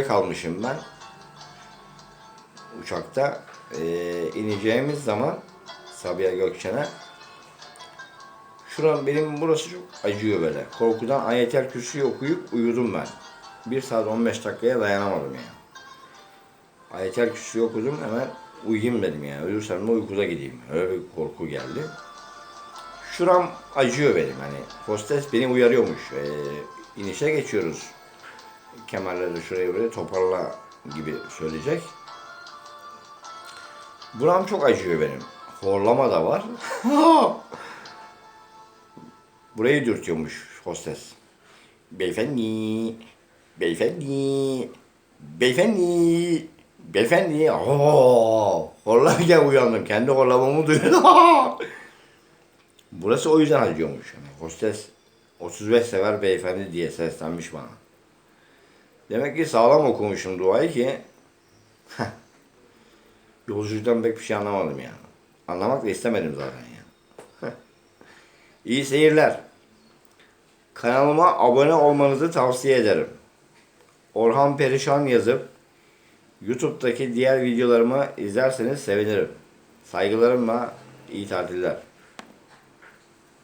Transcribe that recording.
kalmışım ben. Uçakta eee, ineceğimiz zaman Sabiha Gökçen'e Şuram benim burası çok acıyor böyle. Korkudan ayetel kürsüyü okuyup uyudum ben. 1 saat 15 dakikaya dayanamadım yani. Ayetel kürsüyü okudum hemen uyuyayım dedim yani. Ölürsem de uykuda gideyim. Öyle bir korku geldi. Şuram acıyor benim hani. Hostes beni uyarıyormuş. Ee, inişe geçiyoruz. Kemerleri şuraya buraya toparla gibi söyleyecek. Buram çok acıyor benim. Horlama da var. Burayı dürtüyormuş hostes. Beyefendi, beyefendi, beyefendi, beyefendi. Oo, horlarken uyandım. Kendi horlamamı duydum. Burası o yüzden acıyormuş. Yani hostes 35 sever beyefendi diye seslenmiş bana. Demek ki sağlam okumuşum duayı ki yolculuktan pek bir şey anlamadım yani. Anlamak da istemedim zaten yani. İyi seyirler. Kanalıma abone olmanızı tavsiye ederim. Orhan Perişan yazıp YouTube'daki diğer videolarımı izlerseniz sevinirim. Saygılarımla iyi tatiller.